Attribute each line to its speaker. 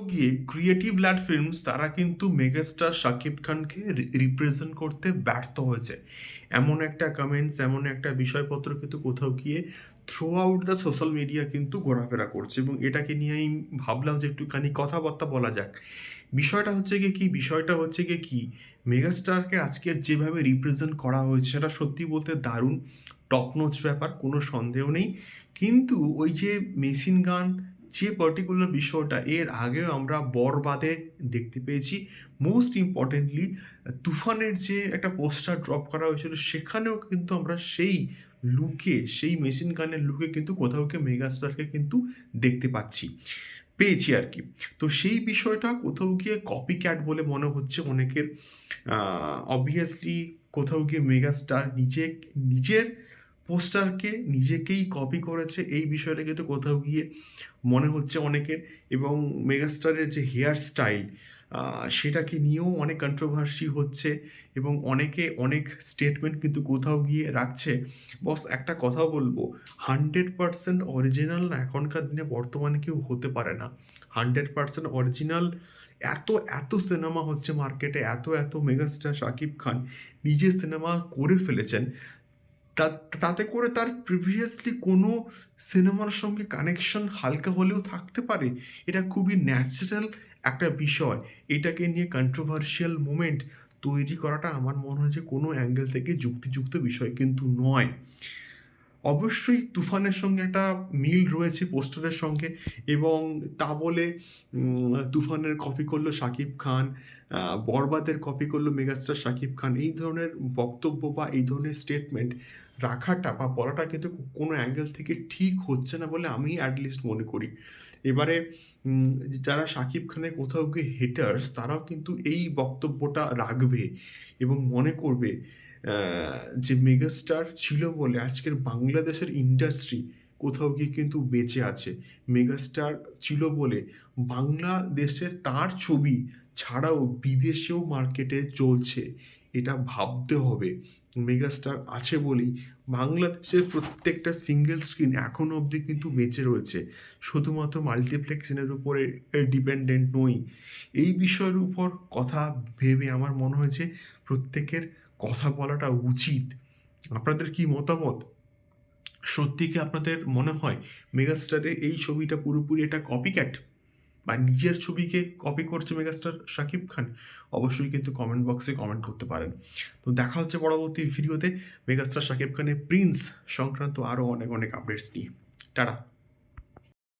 Speaker 1: গিয়ে creative lad films তারা কিন্তু মেগাস্টার শাকিব খানকে রিপ্রেজেন্ট করতে ব্যর্থ হয়েছে। এমন একটা কমেন্টস এমন একটা বিষয়পত্র কিন্তু কোথাও গিয়ে through out the social media কিন্তু ঘোরাফেরা করছে এবং এটাকে নিয়ে আমি ভাবলাম যে একটুখানি কথাবার্তা বলা যাক। বিষয়টা হচ্ছে গিয়ে কি? বিষয়টা হচ্ছে গিয়ে কি? মেগাস্টারকে আজকের যেভাবে রিপ্রেজেন্ট করা হয়েছে সেটা সত্যি বলতে দারুণ টপ নোচ ব্যাপার, কোনো সন্দেহ নেই। কিন্তু ওই যে মেশিন গান যে পার্টিকুলার বিষয়টা, এর আগেও আমরা বরবাদে দেখতে পেয়েছি। মোস্ট ইম্পর্টেন্টলি তুফানের যে একটা পোস্টার ড্রপ করা হয়েছিল, সেখানেও কিন্তু আমরা সেই লুকে সেই মেশিন গানের লুকে কিন্তু কোথাও কে মেগাস্টারকে কিন্তু দেখতে পাচ্ছি, পেয়েছি আর কি। তো সেই বিষয়টা কোথাও গিয়ে কপি ক্যাট বলে মনে হচ্ছে অনেকের। অবভিয়াসলি কোথাও গিয়ে মেগাস্টার নিজে, নিজের পোস্টারকে নিজেকেই কপি করেছে এই বিষয়টা কিন্তু কোথাও গিয়ে মনে হচ্ছে অনেকের এবং মেগাস্টারের যে হেয়ার স্টাইল সেটাকে নিয়েও অনেক কন্ট্রোভার্সি হচ্ছে এবং অনেকে অনেক স্টেটমেন্ট কিন্তু কোথাও গিয়ে রাখছে। বস একটা কথা বলব হান্ড্রেড পারসেন্ট অরিজিনাল না এখনকার দিনে বর্তমানে কেউ হতে পারে না। হান্ড্রেড পারসেন্ট অরিজিনাল এত এত সিনেমা হচ্ছে মার্কেটে এত এত মেগাস্টার শাকিব খান নিজে সিনেমা করে ফেলেছেন। তাতে করে তার প্রিভিয়াসলি কোনো সিনেমার সঙ্গে কানেকশন হালকা হলেও থাকতে পারে, এটা খুবই ন্যাচারাল একটা বিষয়। এটাকে নিয়ে কন্ট্রোভার্সিয়াল মুমেন্ট তৈরি করাটা আমার মনে হয় যে কোনো অ্যাঙ্গেল থেকে যুক্তিযুক্ত বিষয় কিন্তু নয়। অবশ্যই তুফানের সঙ্গে একটা মিল রয়েছে পোস্টারের সঙ্গে এবং তা বলে তুফানের কপি করল শাকিব খান বরবাদের কপি করল মেগাস্টার শাকিব খান। এই ধরনের বক্তব্য বা এই ধরনের স্টেটমেন্ট রাখাটা বা বলাটা কিন্তু কোনো অ্যাঙ্গেল থেকে ঠিক হচ্ছে না বলে আমি অ্যাটলিস্ট মনে করি। এবারে যারা সাকিব খানের কোথাও গিয়ে হেটার্স তারাও কিন্তু এই বক্তব্যটা রাখবে এবং মনে করবে যে মেগাস্টার ছিল বলে আজকের বাংলাদেশের ইন্ডাস্ট্রি কোথাও গিয়ে কিন্তু বেঁচে আছে। মেগাস্টার ছিল বলে বাংলাদেশের তার ছবি ছাড়াও বিদেশেও মার্কেটে চলছে। এটা ভাবতে হবে। মেগাস্টার আছে বলেই বাংলাদেশের প্রত্যেকটা সিঙ্গেল স্ক্রিন এখনও অবধি কিন্তু বেঁচে রয়েছে। শুধুমাত্র মাল্টিপ্লেক্সিনের উপরে ডিপেন্ডেন্ট নই। এই বিষয়ের উপর কথা ভেবে আমার মনে হয়েছে প্রত্যেকের কথা বলাটা উচিত। আপনাদের কি মতামত? সত্যি কি আপনাদের মনে হয় মেগাস্টারের এই ছবিটা পুরোপুরি একটা কপিক্যাট বা নিজের ছবিকে কপি করছে মেগাস্টার শাকিব খান, অবশ্যই কিন্তু কমেন্ট বক্সে কমেন্ট করতে পারেন। তো দেখা হচ্ছে পরবর্তী ভিডিওতে মেগাস্টার শাকিব খানের প্রিন্স সংক্রান্ত আরও অনেক অনেক আপডেটস নিয়ে। টাটা।